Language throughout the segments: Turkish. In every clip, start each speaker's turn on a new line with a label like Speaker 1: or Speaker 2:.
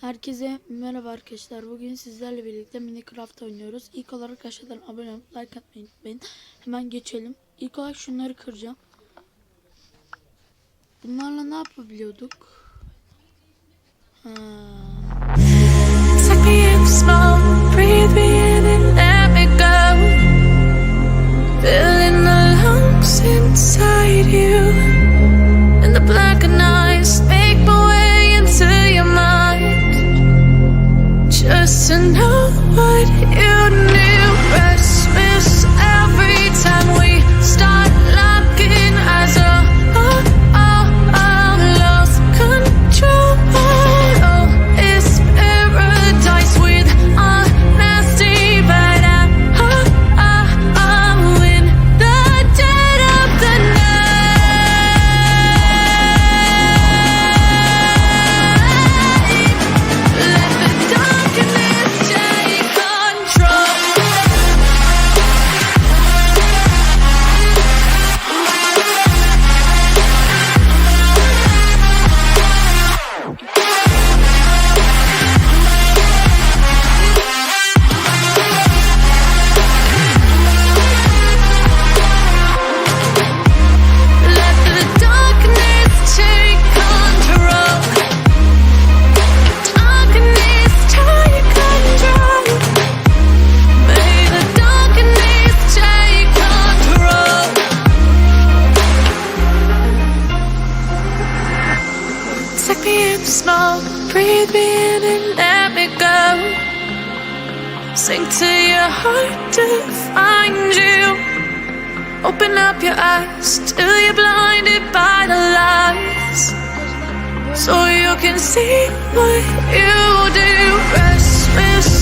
Speaker 1: Herkese merhaba arkadaşlar. Bugün sizlerle birlikte Minecraft oynuyoruz. İlk olarak aşağıdan abone olup like atmayı unutmayın. Hemen geçelim. İlk olarak şunları kıracağım. Bunlarla ne yapabiliyorduk? Ha.
Speaker 2: Heart to find you. Open up your eyes till you're blinded by the lights. So you can see what you do. Restless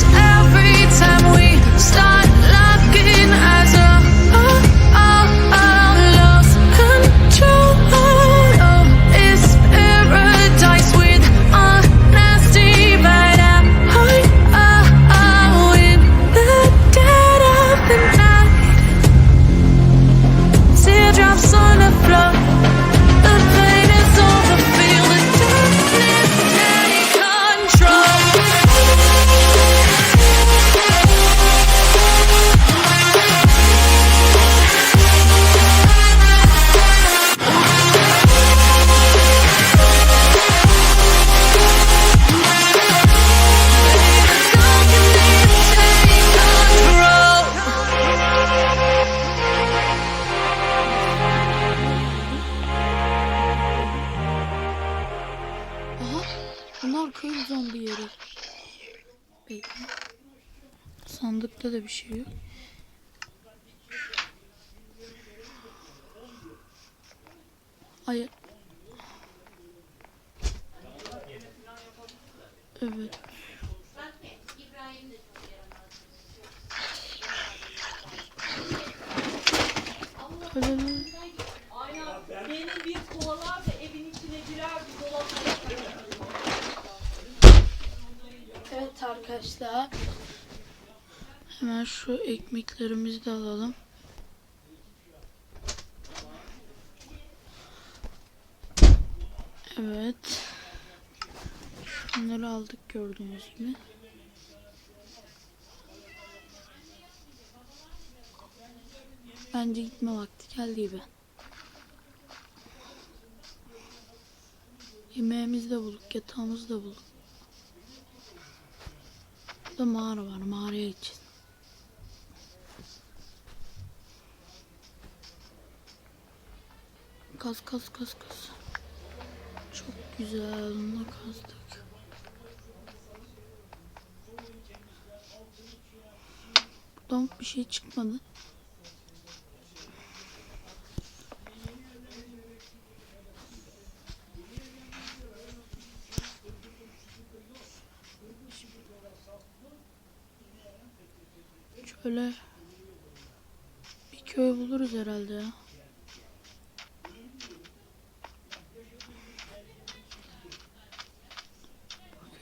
Speaker 1: Sandıkta da bir şey yok. Hayır. Evet. Öyle mi? Arkadaşlar. Hemen şu ekmeklerimizi de alalım. Evet. Bunları aldık gördüğünüz gibi. Bence gitme vakti geldi gibi. Yemeğimizi de bulduk, yatağımızı da bulduk. Burada mağara var. Mağaraya gideceğiz. Kaz kaz kaz kaz. Çok güzel. Onunla kazdık. Buradan bir şey çıkmadı. Şöyle bir köy buluruz herhalde ya.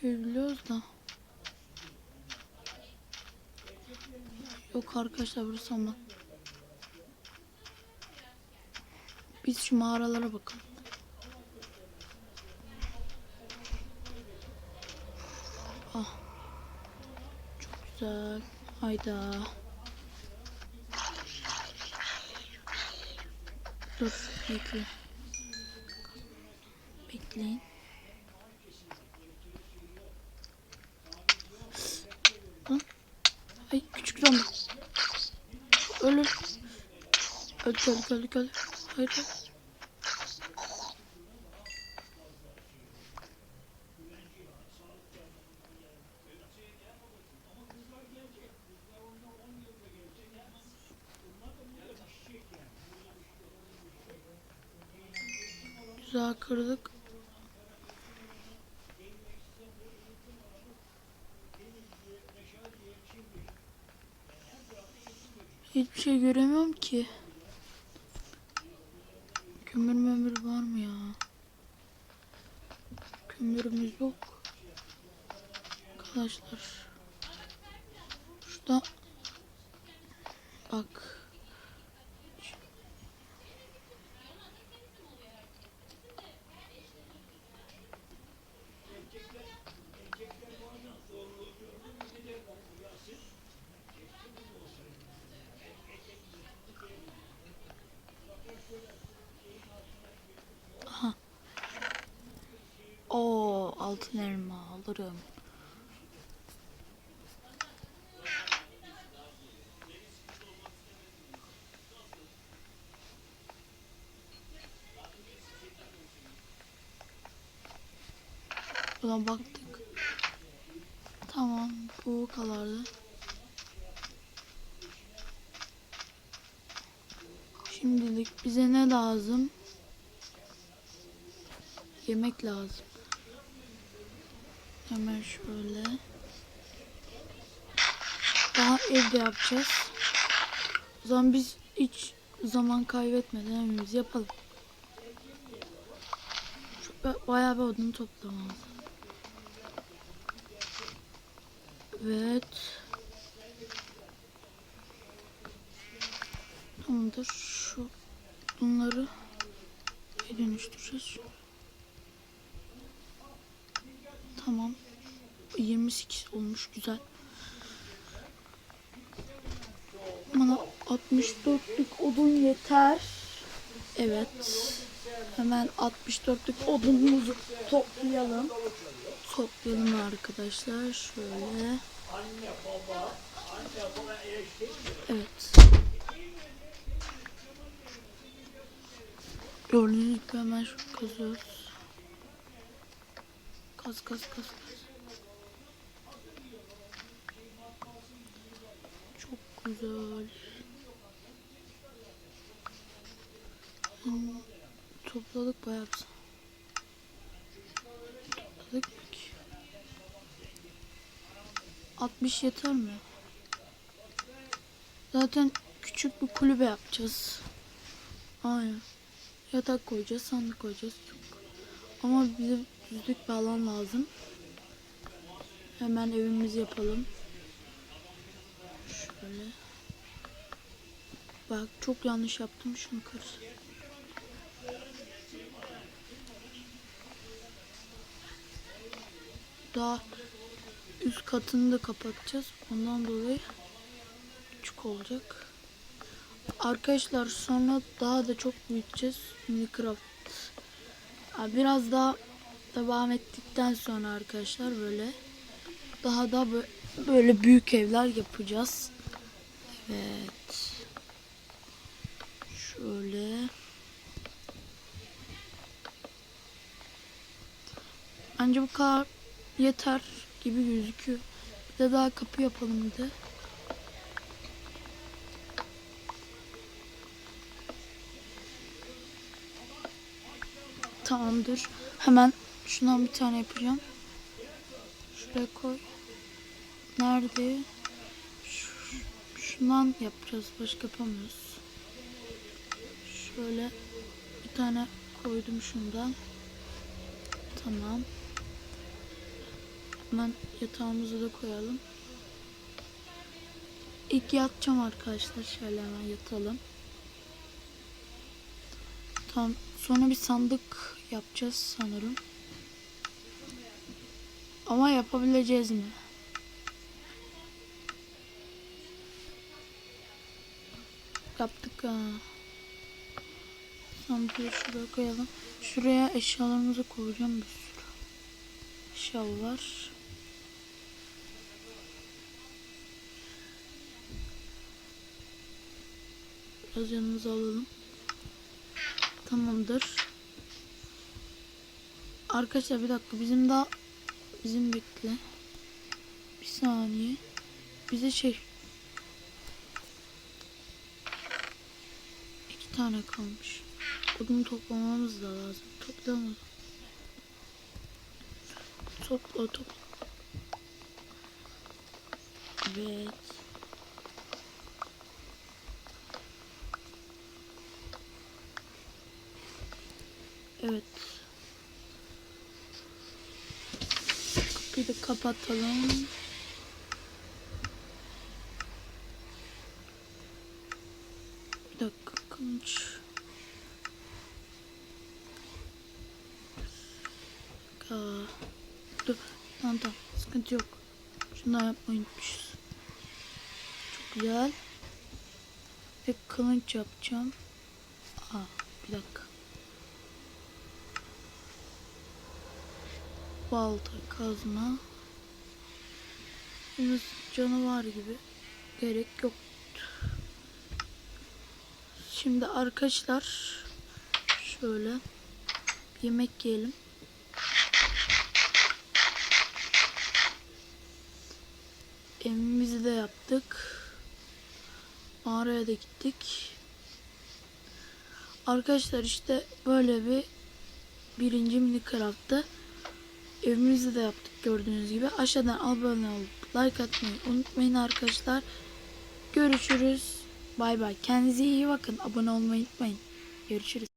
Speaker 1: Köy biliyoruz da. Yok arkadaşlar burası ama. Biz şu mağaralara bakalım. Ah. Çok güzel. Hayda. Dur bekle. Bekleyin. Lan. Ay küçük zombi. Ölür. Öldük öldük öldük öldük. Hayır hayır. Güzel kırdık. Hiçbir şey göremiyorum ki. Kömür mömür var mı ya? Kömürümüz yok. Arkadaşlar. Şurada bak. Altın elma alırım. Buna baktık. Tamam bu kadardı. Şimdilik bize ne lazım? Yemek lazım. Hemen şöyle. Daha evde yapacağız. O zaman biz hiç zaman kaybetmeden evimizi yapalım. Şu ba- bayağı bir odun toplamam lazım. Evet. Tamamdır. Şu bunları dönüştüreceğiz. Tamam. 28 olmuş güzel. Bana 64'lük odun yeter. Evet. Hemen 64'lük odunumuzu toplayalım. Toplayalım arkadaşlar. Şöyle. Evet. Gördüğünüz gibi hemen şu kazıyoruz. Kaz kaz kaz. Çok güzel. Hmm, topladık bayağı. Topladık mı ki? 60 yeter mi? Zaten küçük bir kulübe yapacağız. Aynen. Yatak koyacağız, sandık koyacağız. Ama bize düzlük bir alan lazım. Hemen evimizi yapalım. Şöyle. Bak çok yanlış yaptım şunu kır. Daha üst katını da kapatacağız. Ondan dolayı küçük olacak. Arkadaşlar sonra daha da çok büyüteceğiz Minecraft. Biraz daha devam ettikten sonra arkadaşlar böyle daha da bö- böyle büyük evler yapacağız. Evet. Şöyle. Bence bu kadar yeter gibi gözüküyor. Bir de daha kapı yapalım bir de. Tamamdır. Hemen şundan bir tane yapacağım. Şuraya koy. Nerede? Şu- Şundan yapacağız. Başka yapamıyoruz. Şöyle bir tane koydum şundan. Tamam. Hemen yatağımızı da koyalım. İlk yatacağım arkadaşlar. Şöyle hemen yatalım. Tamam. Sonra bir sandık yapacağız sanırım. Ama yapabileceğiz mi? Yaptık ha. Sandığı şuraya koyalım. Şuraya eşyalarımızı koyacağım bir sürü. Eşya var. Biraz yanımıza alalım. Tamamdır. Arkadaşlar bir dakika bizim daha bizim bekle. Bir saniye. Bize şey iki tane kalmış. Odunu toplamamız da lazım. Toplayalım. Topla topla. Evet. Evet. Kapıyı da kapatalım. Bir dakika. Dakika. Dur. Tamam tamam. Sıkıntı yok. Şundan yapmayı. Çok güzel. Ve kılıç yapacağım. Aa, bir dakika. Balta, kazma. Henüz canavar gibi gerek yok. Şimdi arkadaşlar şöyle yemek yiyelim. Evimizi de yaptık. Mağaraya da gittik. Arkadaşlar işte böyle bir birinci Minecraft'ta Evimizi de yaptık gördüğünüz gibi. Aşağıdan abone olup like atmayı unutmayın arkadaşlar. Görüşürüz. Bay bay. Kendinize iyi bakın. Abone olmayı unutmayın. Görüşürüz.